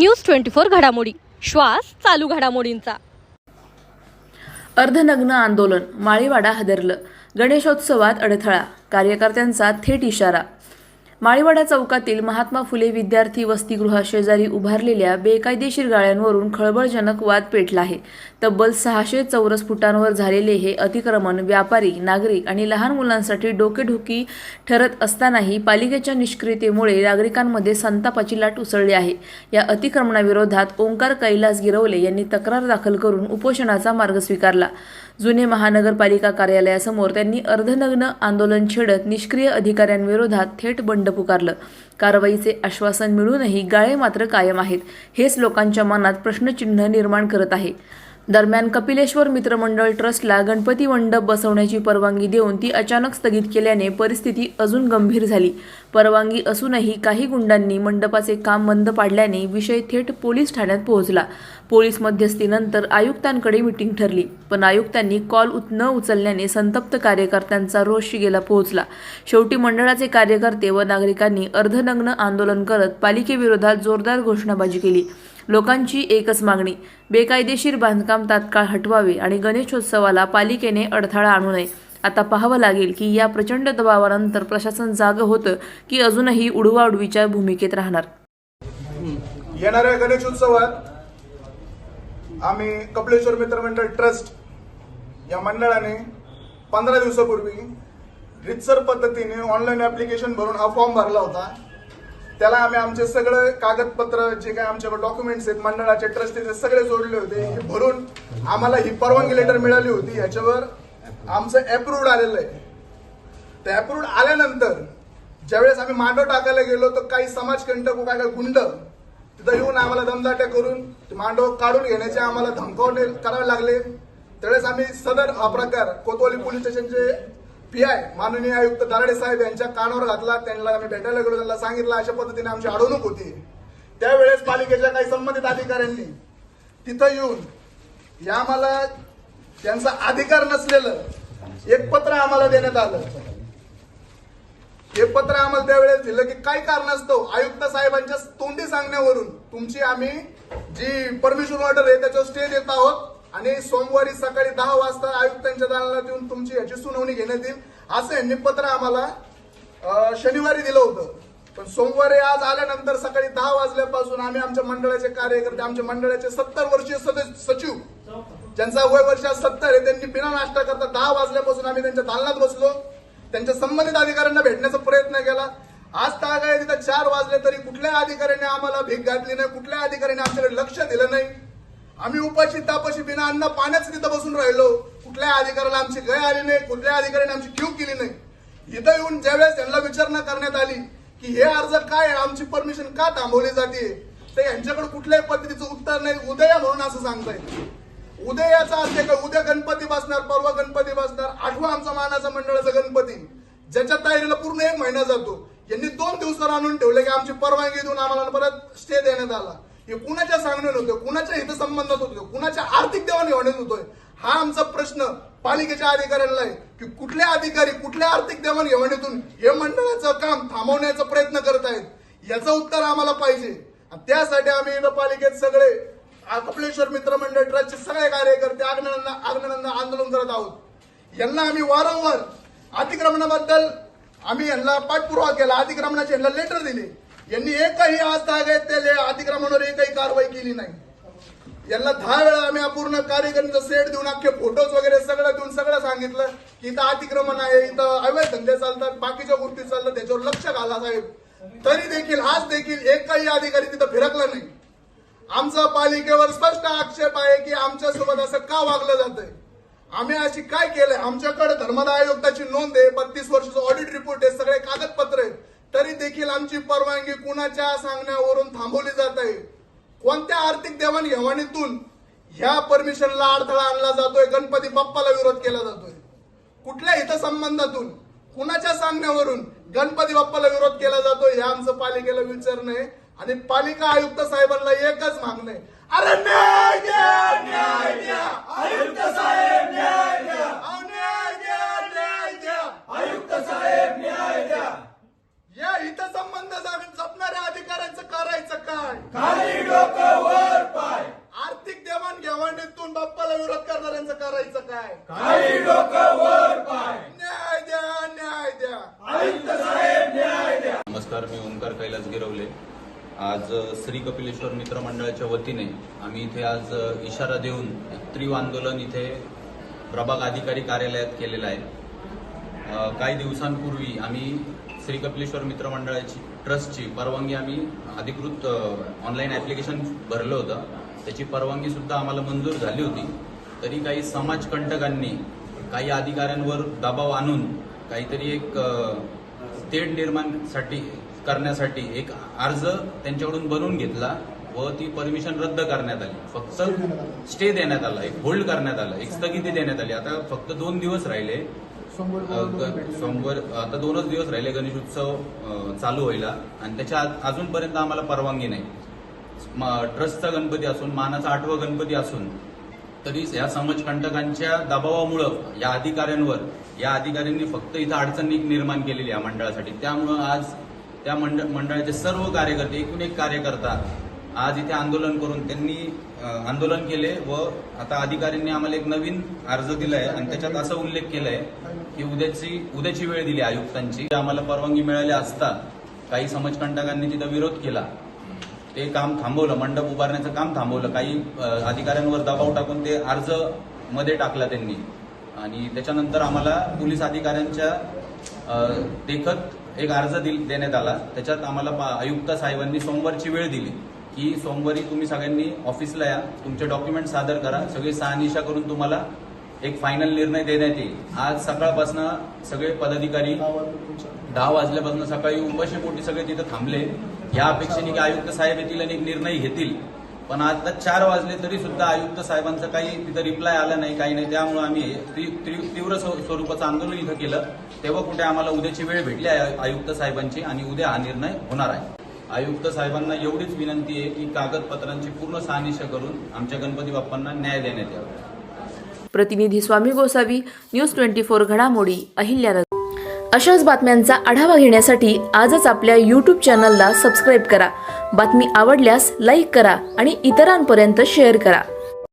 News twenty four घडामोडी. श्वास चालू घडामोडींचा. अर्धनग्न आंदोलन माळीवाडा हादरलं. गणेशोत्सवात अडथळा कार्यकर्त्यांचा थेट इशारा. माळीवाडा चौकातील महात्मा फुले विद्यार्थी वसतिगृहाशेजारी उभारलेल्या बेकायदेशीर गाळ्यांवरून खळबळजनक वाद पेटला आहे. तब्बल सहाशे चौरस फुटांवर झालेले हे अतिक्रमण व्यापारी नागरिक आणि लहान मुलांसाठी डोकेढुकी ठरत असतानाही पालिकेच्या निष्क्रियतेमुळे नागरिकांमध्ये संतापाची लाट उसळली आहे. या अतिक्रमणाविरोधात ओंकार कैलास गिरवले यांनी तक्रार दाखल करून उपोषणाचा मार्ग स्वीकारला. जुने महानगरपालिका कार्यालयासमोर त्यांनी अर्धनग्न आंदोलन छेडत निष्क्रिय अधिकाऱ्यांविरोधात थेट बंड पुकारलं. कारवाईचे आश्वासन मिळूनही गाळे मात्र कायम आहेत. हेच लोकांच्या मनात प्रश्नचिन्ह निर्माण करत आहे. दरम्यान कपिलेश्वर मित्रमंडळ ट्रस्टला गणपती मंडप बसवण्याची परवानगी देऊन ती अचानक स्थगित केल्याने परिस्थिती अजून गंभीर झाली. परवानगी असूनही काही गुंडांनी मंडपाचे काम बंद पाडल्याने विषय थेट पोलीस ठाण्यात पोहोचला. पोलीस मध्यस्थीनंतर आयुक्तांकडे मिटिंग ठरली पण आयुक्तांनी कॉल उत न उचलल्याने संतप्त कार्यकर्त्यांचा रोष शिगेला पोहोचला. शेवटी मंडळाचे कार्यकर्ते व नागरिकांनी अर्धनग्न आंदोलन करत पालिकेविरोधात जोरदार घोषणाबाजी केली. लोकांची एकच मागणी बेकायदेशीर बांधकाम तात्काळ हटवावे आणि गणेशोत्सवाला पालिकेने अडथळा आणू नये. आता पाहावं लागेल की या प्रचंड दबावानंतर प्रशासन जागं होतं की अजूनही उडवाउडवीच्या भूमिकेत राहणार. येणाऱ्या गणेशोत्सवात आम्ही कपलेश्वर मित्रमंडळ ट्रस्ट या मंडळाने पंधरा दिवसापूर्वी रितसर पद्धतीने ऑनलाईन ऍप्लिकेशन भरून हा फॉर्म भरला होता. त्याला आम्ही आमचे सगळे कागदपत्र जे काही आमच्याकडे डॉक्युमेंट्स आहेत मंडळाचे ट्रस्टीचे सगळे जोडले होते. हे भरून आम्हाला ही परवानगी लेटर मिळाली होती. याच्यावर आमचं अप्रूव्ड आलेलं आहे. ते अप्रूव्ड आल्यानंतर ज्यावेळेस आम्ही मांडव टाकायला गेलो तर काही समाजकंटक व काय काय गुंड तिथं येऊन आम्हाला दमदाट्या करून मांडव काढून घेण्याचे आम्हाला धमकावणे करावे लागले. त्यावेळेस आम्ही सदर हा प्रकार कोतवाली पोलीस स्टेशनचे पी आय माननीय आयुक्त दराडे साहेब यांच्या कानावर घातला त्यांना आम्ही भेटायला गेलो त्यांना सांगितलं अशा पद्धतीने आमची अडवणूक होती. त्यावेळेस पालिकेच्या काही संबंधित अधिकाऱ्यांनी तिथं येऊन या आम्हाला त्यांचा अधिकार नसलेलं एक पत्र आम्हाला देण्यात आलं. हे पत्र आम्हाला त्यावेळेस दिलं की काय कारणास्तव आयुक्त साहेबांच्या तोंडी सांगण्यावरून तुमची आम्ही जी परमिशन ऑर्डर आहे त्याच्यावर स्टे देत आहोत. आणि सोमवारी सकाळी दहा वाजता आयुक्तांच्या दालनात येऊन तुमची याची सुनावणी घेण्यात येईल. असं यांनी पत्र आम्हाला शनिवारी दिलं होतं. पण सोमवारी आज आल्यानंतर सकाळी दहा वाजल्यापासून आम्ही आमच्या मंडळाचे कार्यकर्ते आमच्या मंडळाचे सत्तर वर्षीय सदस्य सचिव ज्यांचा वय वर्षात सत्तर आहे त्यांनी बिना नाश्ता करता दहा वाजल्यापासून आम्ही त्यांच्या दालनात बसलो. त्यांच्या संबंधित अधिकाऱ्यांना भेटण्याचा प्रयत्न केला. आज ताग तिथं चार वाजले तरी कुठल्या अधिकाऱ्याने आम्हाला भीक घातली नाही कुठल्या अधिकाऱ्याने आमच्याकडे लक्ष दिलं नाही? आम्ही उपाशी तापाशी बिना अन्न पाण्याच तिथं बसून राहिलो. कुठल्या अधिकाऱ्याला आमची गय आली नाही कुठल्या अधिकाऱ्याने आमची क्यू केली नाही. इथं येऊन ज्यावेळेस त्यांना विचारणा करण्यात आली की हे अर्ज काय आहे, आमची परमिशन का थांबवली जाते? तर यांच्याकडे कुठल्याही पद्धतीचं उत्तर नाही. उदया म्हणून असं सांगतायत उदयाचा असते का उद्या गणपती बसणार परवा गणपती बसणार आठवा आमचा मानाचा मंडळाचा गणपती. ज्याच्या तयारीला पूर्ण एक महिना जातो. यांनी दोन दिवसावर आणून ठेवले की आमची परवानगी देऊन आम्हाला परत स्टे देण्यात आला. हे कुणाच्या सांगण्यात होतं कुणाच्या हितसंबंधात होतं कुणाच्या आर्थिक देवाणघेवाणीत होतोय? हा आमचा प्रश्न पालिकेच्या अधिकाऱ्यांना आहे की कुठले अधिकारी कुठल्या आर्थिक देवाणघेवाणीतून हे मंडळाचं काम थांबवण्याचा प्रयत्न करत आहेत? याचं उत्तर आम्हाला पाहिजे. त्यासाठी आम्ही इथं पालिकेत सगळे कपलेश्वर मित्रमंडळ ट्रस्टचे सगळे कार्यकर्ते आग्ननंद आग्ननंद आंदोलन करत आहोत. यांना आम्ही वारंवार अतिक्रमणाबद्दल आम्ही यांना पाठपुरावा केला. अतिक्रमणाचे यांना लेटर दिले. यांनी एकही आज तागायत त्याले अतिक्रमणावर एकही कारवाई केली नाही. यांना दहा वेळा आम्ही अपूर्ण कार्यकर्त्यांचा सेट देऊन अख्खे फोटोज वगैरे सगळं देऊन सगळं सांगितलं की इथं अतिक्रमण आहे इथं अवैध धंदे चालतात बाकीच्या गोष्टी चालतात त्याच्यावर लक्ष घाला साहेब. तरी देखील आज देखील एकही अधिकारी तिथं फिरकला नाही. आमचा पालिकेवर स्पष्ट आक्षेप आहे की आमच्यासोबत असं का वागलं जातंय? आम्ही अशी काय केलंय? आमच्याकडे धर्मदा आयुक्ताची नोंद आहे बत्तीस वर्षाचं ऑडिट रिपोर्ट आहे सगळे कागदपत्र आहेत. तरी देखील आमची परवानगी कुणाच्या सांगण्यावरून थांबवली जात आहे. कोणत्या आर्थिक देवाणघेवाणीतून ह्या परमिशनला अडथळा आणला जातोय? गणपती बाप्पाला विरोध केला जातोय. कुठल्या हितसंबंधातून कुणाच्या सांगण्यावरून गणपती बाप्पाला विरोध केला जातोय हे आमचं पालिकेला विचारणं आहे. आणि पालिका आयुक्त साहेबांना एकच मागणं आहे. अरे न्याय द्या! न्याय द्या! आयुक्त साहेब न्याय द्या! न्याय द्या! न्याय द्या! आयुक्त साहेब न्याय द्या या हितसंबंध बंद जागेत जपणाऱ्या अधिकाऱ्यांचं करायचं काय खाली डोकं वर पाय. आर्थिक देवाणघेवाणीतून बाप्पाला विरोध करणाऱ्यांचं करायचं काय? खाली डोकं वर पाय. न्याय द्या न्याय द्या. आयुक्त साहेब न्याय द्या. नमस्कार मी ओंकार कैलास गिरवले. आज श्री कपिलेश्वर मित्र मंडळाच्या वतीने आम्ही इथे आज इशारा देऊन तीव्र आंदोलन इथे प्रभाग अधिकारी कार्यालयात केलेलं आहे. काही दिवसांपूर्वी आम्ही श्री कपिलेश्वर मित्र मंडळाची ट्रस्टची परवानगी आम्ही अधिकृत ऑनलाईन ॲप्लिकेशन भरलं होतं. त्याची परवानगी सुद्धा आम्हाला मंजूर झाली होती. तरी काही समाजकंटकांनी काही अधिकाऱ्यांवर दबाव आणून काहीतरी एक तेढ निर्माणसाठी करण्यासाठी एक अर्ज त्यांच्याकडून बनवून घेतला व ती परमिशन रद्द करण्यात आली. फक्त स्टे देण्यात आला. एक होल्ड करण्यात आला एक स्थगिती देण्यात आली. आता फक्त दोन दिवस राहिले. सोमवार आता दोनच दिवस राहिले गणेश उत्सव चालू व्हायला आणि त्याच्या अजूनपर्यंत आम्हाला परवानगी नाही. ट्रस्टचा गणपती असून मानाचा आठवा गणपती असून तरी या समाजकंटकांच्या दबावामुळं या अधिकाऱ्यांवर या अधिकाऱ्यांनी फक्त इथं अडचणी निर्माण केलेली आहे या मंडळासाठी. त्यामुळं आज त्या मंडळ मंडळाचे सर्व कार्यकर्ते एकूण एक कार्यकर्ता आज इथे आंदोलन करून त्यांनी आंदोलन केले व आता अधिकाऱ्यांनी आम्हाला एक नवीन अर्ज दिलाय आणि त्याच्यात असा उल्लेख केलाय की उद्याची उद्याची वेळ दिली आयुक्तांची. आम्हाला परवानगी मिळाली असता काही समाजकंटकांनी तिथं विरोध केला. ते काम थांबवलं मंडप उभारण्याचं काम थांबवलं. काही अधिकाऱ्यांवर दबाव टाकून ते अर्जमध्ये टाकला त्यांनी. आणि त्याच्यानंतर आम्हाला पोलीस अधिकाऱ्यांच्या देखत एक अर्ज देण्यात आला. त्याच्यात आम्हाला पा- आयुक्त साहेबांनी सोमवारची वेळ दिली. की सोमवारी तुम्ही सगळ्यांनी ऑफिसला या. तुमचे डॉक्युमेंट सादर करा. सगळे सहानिशा करून तुम्हाला एक फायनल निर्णय देण्यात येईल. आज सकाळपासून सगळे पदाधिकारी दहा वाजल्यापासून सकाळी उपाशीपोटी सगळे तिथं थांबले. या अपेक्षेने की आयुक्त साहेब येतील आणि एक निर्णय घेतील. पण आता चार वाजले तरी सुद्धा आयुक्त साहेबांचा काही तिथं रिप्लाय आला नाही काही नाही. त्यामुळे आम्ही ती- ती- तीव्र स्व- स्वरूपाचं आंदोलन इथं केलं. तेव्हा कुठे आम्हाला उद्याची वेळ भेटली आहे आयुक्त साहेबांची आणि उद्या हा निर्णय होणार आहे. आयुक्त साहेबांना एवढीच विनंती आहे की कागदपत्रांची पूर्ण सानिशा करून आमच्या गणपती बाप्पांना न्याय देण्यात यावा. प्रतिनिधी Swami Gosavi news twenty four घडामोडी अहिल्यानगर. अशाच बातम्यांचा आढावा घेण्यासाठी आजच आपल्या यूट्यूब चॅनलला सबस्क्राईब करा. बातमी आवडल्यास लाईक करा आणि इतरांपर्यंत शेअर करा.